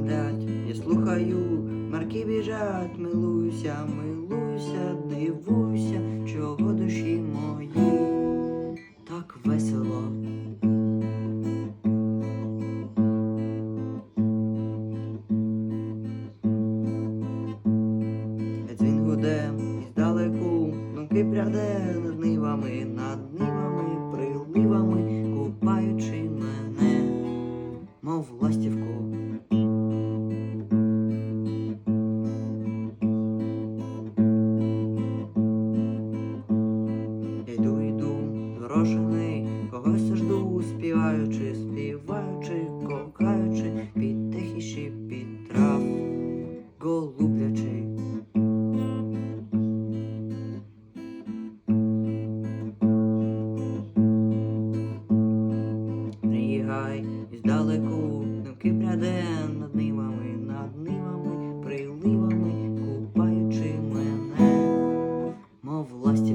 летять, я слухаю, марки біжать, милуйся, милуйся, дивуйся, чого душі мої так весело. Е, дзвін гуде іздалеку, думки пряде над нивами, над нивами, приливами, купаючи мене. Мов ластівку. Зрошений, когось жду, співаючи, співаючи, кохаючи, під тихий шипіт трав, голублячий. Пригай здалеку, думки пряде над нивами, над нивами, приливами, купаючи мене, мов ластівку.